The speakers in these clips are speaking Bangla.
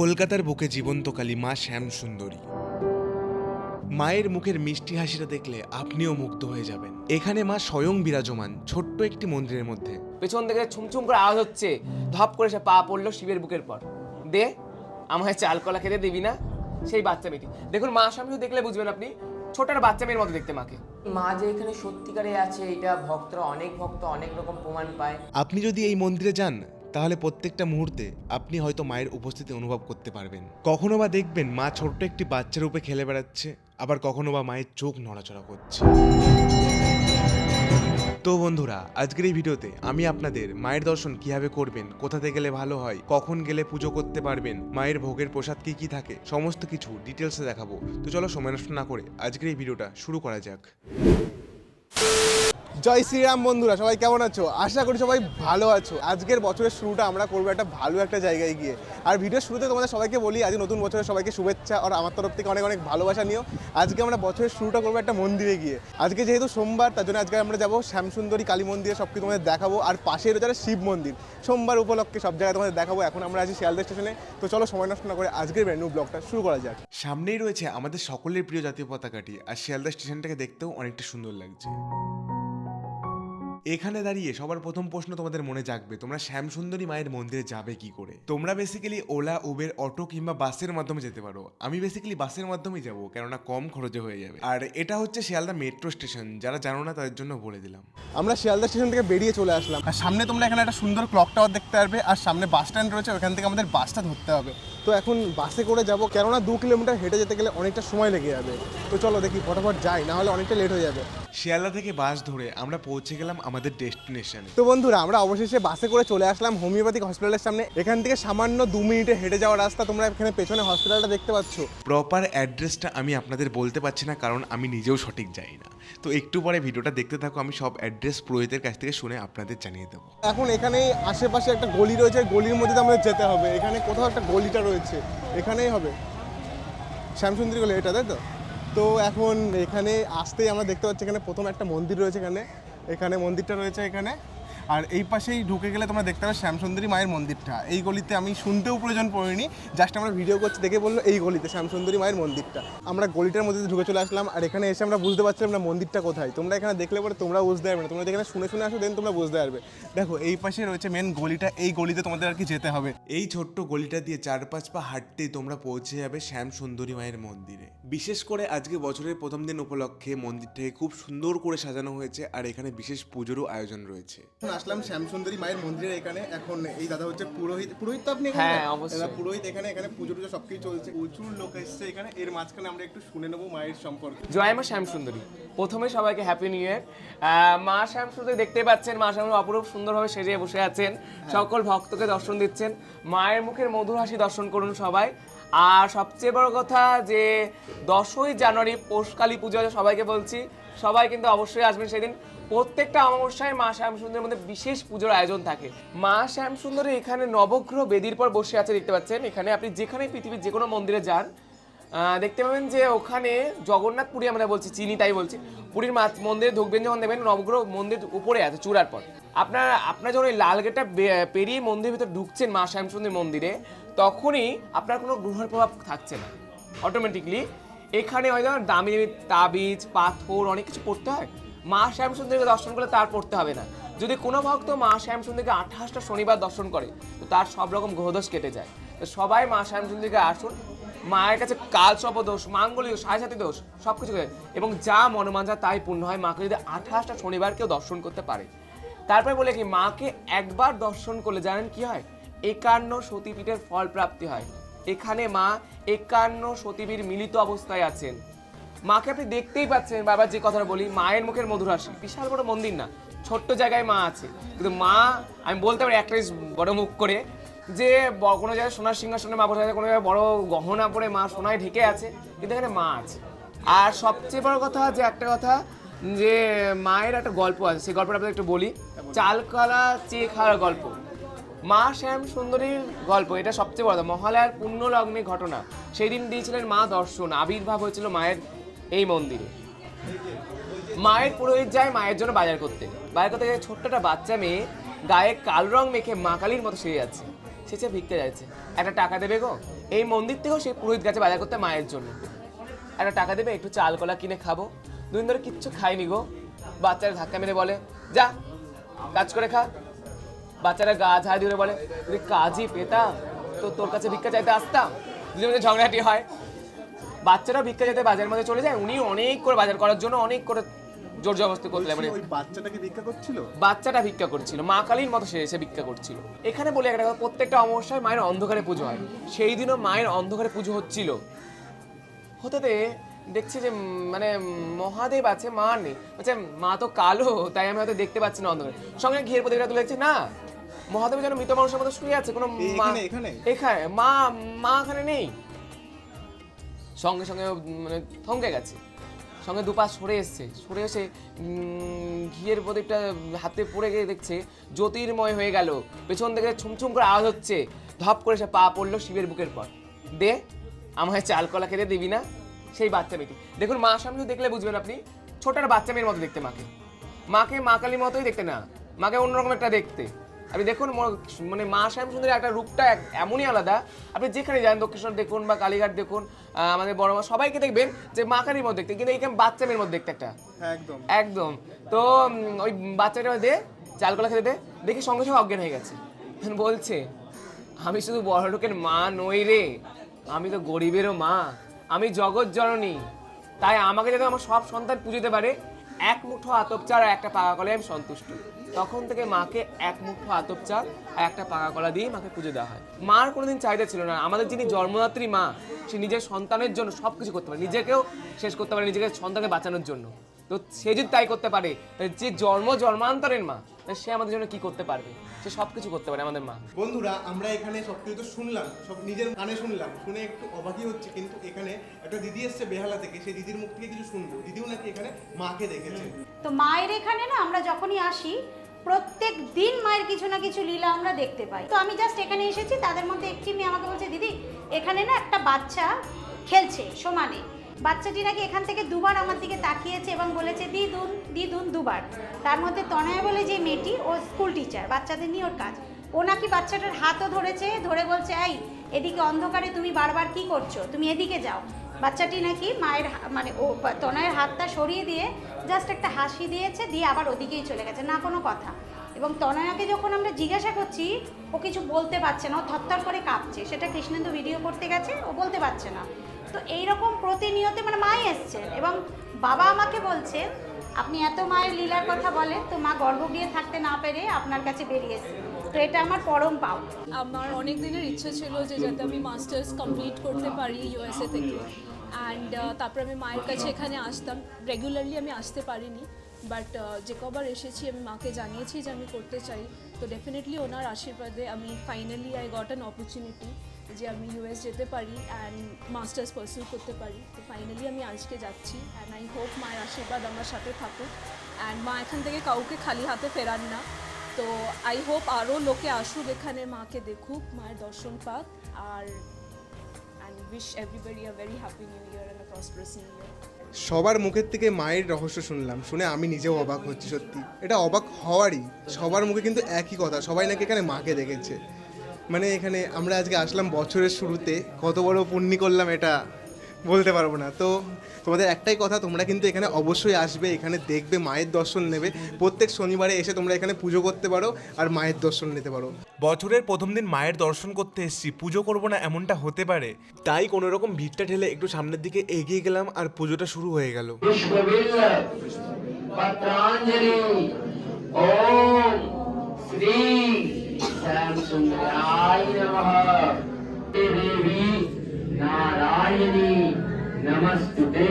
কলকাতার বুকে জীবন্তকালী মা শ্যাম সুন্দরী মায়ের মুখের মিষ্টি হাসিটা দেখলে আপনিও মুগ্ধ হয়ে যাবেন। এখানে মা স্বয়ং বিরাজমান ছোট্ট একটি মন্দিরের মধ্যে। পেছন থেকে ছুমছুম করে আওয়াজ হচ্ছে। ধপ করে সে পা পড়ল শিবের বুকের পর। দে আমায় চাল কলা খেতে দিবি না? সেই বাচ্চা মেয়েটি। দেখুন মা সামনে দেখলে বুঝবেন আপনি ছোট একটা বাচ্চা মেয়ের মতো দেখতে মাকে। মা যে এখানে সত্যিকারে আছে এটা ভক্তরা অনেক ভক্ত অনেক রকম প্রমাণ পায়। আপনি যদি এই মন্দিরে যান তাহলে প্রত্যেকটা মুহূর্তে আপনি হয়তো মায়ের উপস্থিতি অনুভব করতে পারবেন। কখনো বা দেখবেন মা ছোট্ট একটি বাচ্চার রূপে খেলে বেড়াচ্ছে, আবার কখনো বা মায়ের চোখ নড়াচড়া করছে। তো বন্ধুরা, আজকের এই ভিডিওতে আমি আপনাদের মায়ের দর্শন কীভাবে করবেন কোথাতে গেলে ভালো হয়, কখন গেলে পুজো করতে পারবেন, মায়ের ভোগের প্রসাদ কি কি থাকে, সমস্ত কিছু ডিটেলসে দেখাবো। তো চলো সময় নষ্ট না করে আজকের এই ভিডিওটা শুরু করা যাক। জয় শ্রীরাম বন্ধুরা, সবাই কেমন আছো? আশা করি সবাই ভালো আছো। আজকের বছরের শুরুটা আমরা করব একটা ভালো একটা জায়গায় গিয়ে। আর ভিডিওর শুরুতে তোমাদের সবাইকে বলি আজ নতুন বছরের সবাইকে শুভেচ্ছা আর আমার তরফ থেকে অনেক অনেক ভালোবাসা নিও। আজকে আমরা বছরের শুরুটা করব একটা মন্দিরে গিয়ে। আজকে যেহেতু সোমবার, তার জন্য আজকে আমরা যাব শ্যামসুন্দরী, কালী মন্দিরে সব কিছু তোমাদের দেখাবো। আর পাশে রয়েছে শিব মন্দির। সোমবার উপলক্ষে সব জায়গায় তোমাদের দেখাবো। এখন আমরা আছি শিয়ালদা স্টেশনে। তো চলো সময় নষ্ট না করে আজকের ব্র্যান্ড ব্লগটা শুরু করা যাক। সামনেই রয়েছে আমাদের সকলের প্রিয় জাতীয় পতাকাটি। আর শিয়ালদা স্টেশনটাকে দেখতেও অনেকটা সুন্দর লাগছে। এখানে দাঁড়িয়ে সবার প্রথম প্রশ্ন তোমাদের মনে জাগবে তোমরা শ্যামসুন্দরী মায়ের মন্দিরে যাবে কি করে? তোমরা বেসিক্যালি ওলা উবের অটো কিংবা বাসের মাধ্যমে যেতে পারো। আমি বেসিক্যালি বাসের মাধ্যমেই যাব কেননা কম খরচে হয়ে যাবে। আর এটা হচ্ছে শিয়ালদা মেট্রো স্টেশন যারা জানো না তাদের জন্য বলে দিলাম। আমরা শিয়ালদা স্টেশন থেকে বেরিয়ে চলে আসলাম। আর সামনে তোমরা এখানে একটা সুন্দর ক্লক টাওয়ার দেখতে পারবে আর সামনে বাস স্ট্যান্ড রয়েছে ওখান থেকে আমাদের বাসটা ধরতে হবে। তো এখন বাসে করে যাব কেননা দু কিলোমিটার হেঁটে যেতে গেলে অনেকটা সময় লেগে যাবে। তো চলো দেখি ফটাফট যাই না হলে অনেকটা লেট হয়ে যাবে। শিয়ালদা থেকে বাস ধরে আমরা পৌঁছে গেলাম আমাদের ডেস্টিনেশনে তো বন্ধুরা আমরা অবশেষে বাসে করে চলে আসলাম হোমিওপ্যাথিক হসপিটালের সামনে। এখান থেকে সামান্য দু মিনিটে হেঁটে যাওয়ার রাস্তা তোমরা এখানে পেছনে হসপিটালটা দেখতে পাচ্ছ। প্রপার অ্যাড্রেসটা আমি আপনাদের বলতে পারছি না কারণ আমি নিজেও সঠিক জানি না। তো একটু পরে ভিডিওটা দেখতে থাকো আমি সব অ্যাড্রেস পুরোহিতের কাছ থেকে শুনে আপনাদের জানিয়ে দেবো। এখন এখানে আশেপাশে একটা গলি রয়েছে গলির মধ্যে আমাদের যেতে হবে। এখানে কোথাও একটা গলিটা রয়েছে। এখানেই হবে। শ্যামসুন্দরী গলি, এটা তাই তো? তো এখন এখানে আসতেই আমরা দেখতে পাচ্ছি এখানে প্রথম একটা মন্দির রয়েছে এখানে। এখানে মন্দিরটা রয়েছে এখানে। আর এই পাশেই ঢুকে গেলে তোমরা দেখতে পাবে শ্যামসুন্দরী মায়ের মন্দিরটা। এই গলিতে আমি শুনতেও প্রয়োজন পড়িনি জাস্ট আমরা ভিডিও করছি, দেখে বলল এই গলিতে শ্যামসুন্দরী মায়ের মন্দিরটা। আমরা গলিটার মধ্যে ঢুকে চলে আসলাম, আর এখানে এসে আমরা বুঝতে পারছিলাম না মন্দিরটা কোথায়। তোমরা এখানে দেখলে পরে তোমরা বুঝতে পারবে না। তোমরা এখানে শুনে শুনে আসো দেন তোমরা বুঝতে পারবে। দেখো, এই পাশে রয়েছে মেন গলিটা, এই গলিতে তোমাদের আর কি যেতে হবে। এই ছোট্ট গলিটা দিয়ে চার পাঁচ পা হাঁটতেই তোমরা পৌঁছে যাবে শ্যাম সুন্দরী মায়ের মন্দিরে। বিশেষ করে আজকে বছরের প্রথম দিন উপলক্ষে মন্দিরটাকে খুব সুন্দর করে সাজানো হয়েছে, আর এখানে বিশেষ পুজোরও আয়োজন রয়েছে। আসলাম শ্যামসুন্দরী মায়ের মন্দিরের এখানে। এখন এই দাদা হচ্ছে পুরোহিত। পুরোহিত তো আপনি হ্যাঁ? অবশ্যই। পুরোহিত এখানে এখানে পুজো টুজো সবকিছু চলছে। প্রচুর লোক এসছে এখানে। এর মাঝখানে আমরা একটু শুনে নেব মায়ের সম্পর্কে। জয় মা শ্যাম সুন্দরী প্রথমে সবাইকে হ্যাপি নিউ ইয়ার মা শ্যাম সুন্দরী দেখতে পাচ্ছেন মা শ্যাম অপরূপ সুন্দরভাবে সেজে বসে আছেন। সকল ভক্তকে দর্শন দিচ্ছেন। মায়ের মুখের মধুর হাসি দর্শন করুন সবাই। আর সবচেয়ে বড় কথা যে দশই জানুয়ারি পৌষকালী পুজো সবাইকে বলছি। সবাই কিন্তু অবশ্যই আসবেন সেদিন। প্রত্যেকটা অমাবস্যায় মা শ্যাম সুন্দরের মধ্যে বিশেষ পুজোর আয়োজন থাকে। মা শ্যাম সুন্দরী এখানে নবগ্রহ বেদির পর বসে আছে, দেখতে পাচ্ছেন। এখানে আপনি যেখানে পৃথিবীর যে কোনো মন্দিরে যান দেখতে পাবেন যে ওখানে জগন্নাথ পুরী আমরা বলছি, চিনি তাই বলছি। পুরীর মাছ মন্দিরে ঢুকবেন, যখন দেখবেন নবগ্রহ মন্দির উপরে আছে চূড়ার পর। আপনার আপনার যখন ওই লাল গেটটা পেরিয়ে মন্দিরের ভিতরে ঢুকছেন মা শ্যাম শ্যামসুন্দর মন্দিরে, তখনই আপনার কোনো গ্রহের প্রভাব থাকছে না। অটোমেটিকলি এখানে হয়তো দামি দামি তাবিজ, পাথর, অনেক কিছু পড়তে হয়। মা শ্যামসুন্দরকে দর্শন করলে তার পড়তে হবে না। যদি কোনো ভক্ত মা শ্যামসুন্দরকে আঠাশটা শনিবার দর্শন করে, তো তার সব রকম গ্রহদোষ কেটে যায়। তো সবাই মা শ্যামসুন্দরকে আসুন, মায়ের কাছে কাল দোষ মাঙ্গলীয় সাথী দোষ সব কিছু এবং যা মনোমাঞ্জা তাই পূর্ণ হয় মাকে যদি আঠাশটা শনিবার কেউ দর্শন করতে পারে। তারপরে বলে কি, মাকে একবার দর্শন করলে জানেন কি হয়? একান্ন সতীপীঠের ফল প্রাপ্তি হয়। এখানে মা একান্ন সতীপীর মিলিত অবস্থায় আছেন। মাকে আপনি দেখতেই পাচ্ছেন, বাবা যে কথাটা বলি, মায়ের মুখের মধুর হাসি। বিশাল বড় মন্দির না, ছোট্ট জায়গায় মা আছে। কিন্তু মা, আমি বলতে পারি একটা জিনিস বড় মুখ করে, যে কোনো জায়গায় সোনার সিংহাসনে মা বসে আছে, কোনো জায়গায় বড় গহনা পরে মা সোনায় ঢেকে আছে, কিন্তু এখানে মা আছে। আর সবচেয়ে বড় কথা, যে একটা কথা, যে মায়ের একটা গল্প আছে, সেই গল্পটা আপনাদের একটু বলি। চালকলা চেয়ে খাওয়ার গল্প। মা শ্যাম সুন্দরীর গল্প, এটা সবচেয়ে বড় মহালয়ার পুণ্য লগ্নে ঘটনা। সেই দিন দিয়েছিলেন মা দর্শন, আবির্ভাব হয়েছিল মায়ের এই মন্দিরে। মায়ের পুরোহিত যায় মায়ের জন্য বাজার করতে। বাজার করতে গিয়ে ছোট্ট একটা বাচ্চা মেয়ে গায়ে কালো রং মেখে মা কালীর মতো সেরে যাচ্ছে। সেচে ভিক্ষে যাচ্ছে। একটা টাকা দেবে গো? এই মন্দির থেকেও সেই পুরোহিত গেছে বাজার করতে মায়ের জন্য। একটা টাকা দেবে, একটু চাল কলা কিনে খাব। দুদিন ধরে কিচ্ছু খাইনি গো। বাচ্চারা ধাক্কা মেরে বলে, যা, কাজ করে খা। বাচ্চারা গা ঝাড় দিয়ে বলে যদি কাজই পেতাম তো তোর কাছে ভিক্ষা চাইতে আসতাম? দুজন ঝগড়াটি হয়। বাচ্চারা ভিক্ষা চাইতে বাজারের মধ্যে চলে যায় উনি অনেক করে বাজার করার জন্য অনেক করে জোর জবস্তি করতে মানে ওই বাচ্চাটাকে ভিক্ষা করছিল? বাচ্চাটা ভিক্ষা করছিল মা কালীর মতো সে এসে ভিক্ষা করছিল। এখানে বলে একটা কথা প্রত্যেকটা অমাবস্যায় মায়ের অন্ধকারে পুজো হয়। সেই দিনও মায়ের অন্ধকারে পুজো হচ্ছিল। হতে দেখছি যে মানে মহাদেব আছে মা নেই। আচ্ছা মা তো কালো তাই আমি হয়তো দেখতে পাচ্ছি না অন্ধকারে। সঙ্গে ঘের প্রতিটা তুলে দেখছি না মহাদেব যেন মৃত মানুষের মতো শুয়ে আছে কোনো মা? এখানে মা মা এখানে নেই। সঙ্গে সঙ্গে মানে থমকে গেছে। সঙ্গে দুপা সরে এসছে। সরে এসে ঘিয়ের প্রদীপটা হাতে পড়ে গিয়ে দেখছে, জ্যোতির্ময় হয়ে গেল। পেছন থেকে ছুমছুম করে আওয়াজ হচ্ছে। ধপ করে সে পা পড়ল শিবের বুকের পর। দে, আমায় চাল কলা খেতে দিবি না? সেই বাচ্চা মেয়েটি। দেখুন, মা সামনে দেখলে বুঝবেন আপনি ছোট একটা বাচ্চা মেয়ের মতো দেখতে মাকে। মাকে মা কালীর মতোই দেখতে না, মাকে অন্যরকম একটা দেখতে। আপনি দেখুন মানে মা শ্যাম সুন্দরের একটা রূপটা এমনই আলাদা। আপনি যেখানে যান দক্ষিণেশ্বর দেখুন বা কালীঘাট দেখুন আমাদের বড় মা সবাইকে দেখবেন যে মা কালীর মধ্যে দেখতে কিন্তু এইখানে বাচ্চা মেয়ের মধ্যে দেখতে একটা। একদম। একদম। তো ওই বাচ্চাটা দে চালকলা খেতে দে দেখি সঙ্গে সঙ্গে অজ্ঞান হয়ে গেছে। বলছে আমি শুধু বড় লোকের মা নই রে আমি তো গরিবেরও মা আমি জগৎ জননী তাই আমাকে যাতে আমার সব সন্তান পুজোতে পারে এক মুঠো আতপ চাল আর একটা পাকা কলায় আমি সন্তুষ্ট। তখন থেকে মাকে এক মুঠো আতপ চাল আর একটা পাকা কলা দিয়ে মাকে পুজো দেওয়া হয়। মার কোনোদিন চাহিদা ছিল না। আমাদের যিনি জন্মদাত্রী মা, সে নিজের সন্তানের জন্য সব কিছু করতে পারে। নিজেকেও শেষ করতে পারে নিজেকে সন্তানকে বাঁচানোর জন্য। তো সে যদি তাই করতে পারে যে জন্ম জন্মান্তরের মা সে আমাদের জন্য কি করতে পারবে? সে সব কিছু করতে পারে আমাদের মা। বন্ধুরা আমরা এখানে সব কিছু তো শুনলাম সব নিজের কানে শুনলাম শুনে একটু অবাকই হচ্ছে কিন্তু এখানে একটা দিদি এসছে বেহালা থেকে সেই দিদির মুখ থেকে কিছু শুনব। দিদিও নাকি এখানে মাকে দেখেছে। তো মায়ের এখানে না আমরা যখনই আসি প্রত্যেক দিন মায়ের কিছু না কিছু লীলা আমরা দেখতে পাই। তো আমি জাস্ট এখানে এসেছি তাদের মধ্যে একটি মেয়ে আমাকে বলছে দিদি এখানে না একটা বাচ্চা খেলছে সমানে। বাচ্চাটি নাকি এখান থেকে দুবার আমার দিকে তাকিয়েছে এবং বলেছে, দিদুন দিদুন দুবার। তার মধ্যে তনয় বলে যে মেয়েটি ও স্কুল টিচার বাচ্চাদের নিয়ে ওর কাজ। ও নাকি বাচ্চাটার হাতও ধরেছে, ধরে বলছে, এই, এদিকে অন্ধকারে তুমি বারবার কি করছ? তুমি এদিকে যাও। বাচ্চাটি নাকি মায়ের মানে ও তনয়ের হাতটা সরিয়ে দিয়ে জাস্ট একটা হাসি দিয়েছে, দিয়ে আবার ওদিকেই চলে গেছে, না কোনো কথা। এবং তনয়াকে যখন আমরা জিজ্ঞাসা করছি, ও কিছু বলতে পারছে না, ও থরথর করে কাঁপছে। সেটা কৃষ্ণেন্দু ভিডিও করতে গেছে, ও বলতে পারছে না। তো এইরকম প্রতিনিয়ত মানে মাই এসছে এবং বাবা আমাকে বলছে, আপনি এত মায়ের লীলার কথা বলেন, তো মা গর্ভগৃহে থাকতে না পেরে আপনার কাছে বেরিয়েছে তো এটা আমার পরম পাও আমার অনেক দিনের ইচ্ছে ছিল যে যাতে আমি মাস্টার্স কমপ্লিট করতে পারি ইউএসএ থেকে। অ্যান্ড তারপরে আমি মায়ের কাছে এখানে আসতাম। রেগুলারলি আমি আসতে পারিনি বাট যে কবার এসেছি আমি মাকে জানিয়েছি যে আমি করতে চাই। তো ডেফিনেটলি ওনার আশীর্বাদে আমি finally I got an opportunity যে আমি ইউএস যেতে পারি অ্যান্ড মাস্টার্স পারসিউ করতে পারি। তো ফাইনালি আমি আজকে যাচ্ছি অ্যান্ড আই হোপ মায়ের আশীর্বাদ আমার সাথে থাকুক। অ্যান্ড মা এখান থেকে কাউকে খালি হাতে ফেরান না। তো আই হোপ আরও লোকে আসুক এখানে, মাকে দেখুক, মায়ের দর্শন পাক। আর and wish everybody a very happy new year and a prosperous new year সবার মুখের থেকে মায়ের রহস্য শুনলাম। শুনে আমি নিজেও অবাক হচ্ছি সত্যি। এটা অবাক হওয়ারই সবার মুখে কিন্তু একই কথা। সবাই নাকি এখানে মাকে দেখেছে। মানে এখানে আমরা আজকে আসলাম বছরের শুরুতে। কত বড় পুণ্যি করলাম এটা বলতে পারব না। তো তোমাদের একটাই কথা তোমরা কিন্তু এখানে অবশ্যই আসবে এখানে দেখবে মায়ের দর্শন নেবে। প্রত্যেক শনিবারে এসে তোমরা এখানে পুজো করতে পারো আর মায়ের দর্শন নিতে পারো। বছরের প্রথম দিন মায়ের দর্শন করতে এসেছি পুজো করব না এমনটা হতে পারে। তাই কোনো রকম ভিড়টা ঠেলে একটু সামনের দিকে এগিয়ে গেলাম আর পুজোটা শুরু হয়ে গেল। শ্রী शरण सुंदराय नमः देवी नारायणी नमस्तुते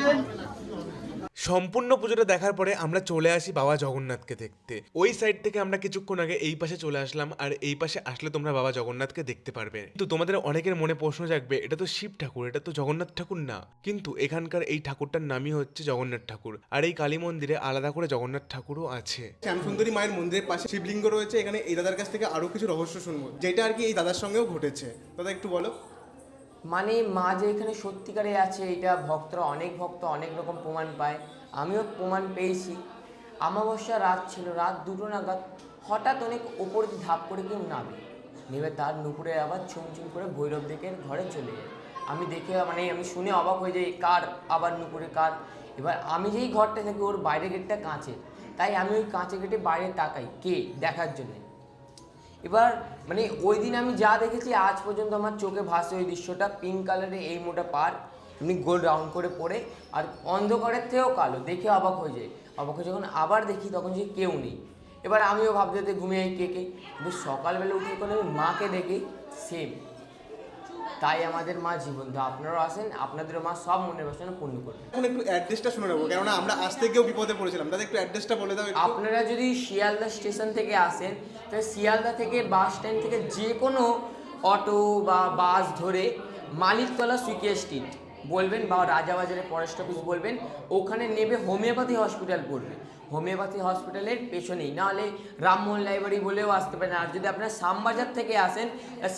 Thank you. সম্পূর্ণ পুজোটা দেখার পরে আমরা চলে আসি বাবা জগন্নাথকে দেখতে। ওই সাইড থেকে আমরা কিছুক্ষণ আগে এই পাশে চলে আসলাম আর এই পাশে আসলে তোমরা বাবা জগন্নাথকে দেখতে পারবে। কিন্তু তোমাদের অনেকের মনে প্রশ্ন জাগবে, এটা তো শিব ঠাকুর, এটা তো জগন্নাথ ঠাকুর না। কিন্তু এখানকার এই ঠাকুরটার নামই হচ্ছে জগন্নাথ ঠাকুর। আর এই কালী মন্দিরে আলাদা করে জগন্নাথ ঠাকুরও আছে। শ্যামসুন্দরী মায়ের মন্দিরের পাশে শিবলিঙ্গ রয়েছে, এখানে এই দাদার কাছ থেকে আরও কিছু রহস্য শুনব, যেটা আর কি এই দাদার সঙ্গেও ঘটেছে। দাদা, একটু বলো। মানে মা যে এখানে সত্যিকারে আছে, এটা ভক্তরা অনেক ভক্ত অনেক রকম প্রমাণ পায়। আমিও প্রমাণ পেয়েছি। আমাবস্যা রাত ছিল, রাত দুটো নাগাদ হঠাৎ অনেক ওপর ধাপ করে কেউ নামে। নেমে তার নুপুরে আবার ছুমছুম করে ভৈরব দেখে ঘরে চলে যায়। আমি দেখে মানে আমি শুনে অবাক হয়ে যাই, কার আবার নুপুরে কার? এবার আমি যেই ঘরটা থাকি, ওর বাইরে গেটটা কাঁচে তাই আমি ওই কাঁচে গেটে বাইরে তাকাই, কে? দেখার জন্যে। এবার মানে ওই দিন আমি যা দেখেছি, আজ পর্যন্ত আমার চোখে ভাসে ওই দৃশ্যটা। পিঙ্ক কালারে এই মোটা পার এমনি গোল রাউন্ড করে পড়ে, আর অন্ধকারের থেকেও কালো, দেখে অবাক হয়ে যায় অবাক হয়ে যখন আবার দেখি, তখন যে কেউ নেই। এবার আমিও ভাবতে ঘুমিয়ে কে কে। কিন্তু সকালবেলা উঠে কোনো আমি মাকে দেখি সেম তাই আমাদের মা জীবন্ত আপনারাও আসেন আপনাদেরও মা সব মনের বাসনা পূর্ণ করবে। এখন একটু অ্যাড্রেসটা শুনে নেব কেননা আমরা আসতে গিয়েও বিপদে পড়েছিলাম। তাদের একটু অ্যাড্রেসটা বলে দাও একটু। আপনারা যদি শিয়ালদা স্টেশন থেকে আসেন তাহলে শিয়ালদা থেকে বাস স্ট্যান্ড থেকে যে কোনো অটো বা বাস ধরে মালিকতলা সুইকিয়া স্ট্রিট বলবেন বা রাজাবাজারের ফরেস্ট অফিস বলবেন ওখানে নেবে হোমিওপ্যাথি হসপিটাল পড়বে। হোমিওপ্যাথি হসপিটালের পেছনেই। নাহলে রামমোহন লাইব্রেরি বলেও আসতে পারেন আর যদি আপনার শ্যামবাজার থেকে আসেন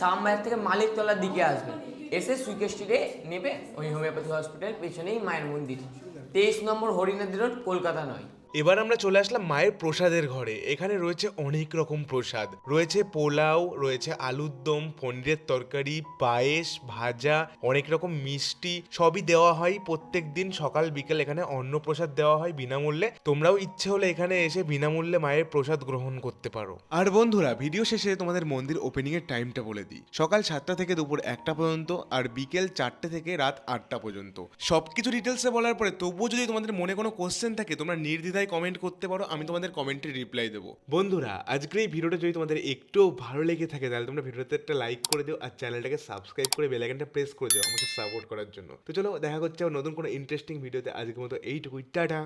শামবাজার থেকে মালিকতলার দিকে আসবেন। এসে সুইকে স্ট্রিটে নেবে ওই হোমিওপ্যাথি হসপিটাল পেছনেই মায়ের মন্দির। তেইশ নম্বর হরিনাদি রোড, কলকাতা নয়। এবার আমরা চলে আসলাম মায়ের প্রসাদের ঘরে। এখানে রয়েছে অনেক রকম প্রসাদ। রয়েছে পোলাও, রয়েছে আলুর দম, পনিরের তরকারি, পায়েস, ভাজা, অনেক রকম মিষ্টি সবই দেওয়া হয়। প্রত্যেক দিন সকাল, বিকেল এখানে অন্ন প্রসাদ দেওয়া হয় বিনামূল্যে। তোমরাও ইচ্ছে হলে এখানে এসে বিনামূল্যে মায়ের প্রসাদ গ্রহণ করতে পারো। আর বন্ধুরা, ভিডিও শেষে তোমাদের মন্দির ওপেনিং এর টাইমটা বলে দিই। সকাল সাতটা থেকে দুপুর একটা পর্যন্ত আর বিকেল চারটে থেকে রাত আটটা পর্যন্ত। সবকিছু ডিটেলসে বলার পরে তবুও যদি তোমাদের মনে কোনো কোশ্চেন থাকে, তোমরা নির্দ্বিধায় কমেন্ট করতে পারো, আমি তোমাদের কমেন্টে রিপ্লাই দেবো। বন্ধুরা, আজকের এই ভিডিওটা যদি তোমাদের একটু ভালো লেগে থাকে, তাহলে তোমরা ভিডিওতে একটা লাইক করে দিও আর চ্যানেলটাকে সাবস্ক্রাইব করে বেলাইকনটা প্রেস করে দিও আমাকে সাপোর্ট করার জন্য। তো চলো, দেখা করছে নতুন কোনো ইন্টারেস্টিং ভিডিওতে আজকের মতো এইটুকুই, টাটা!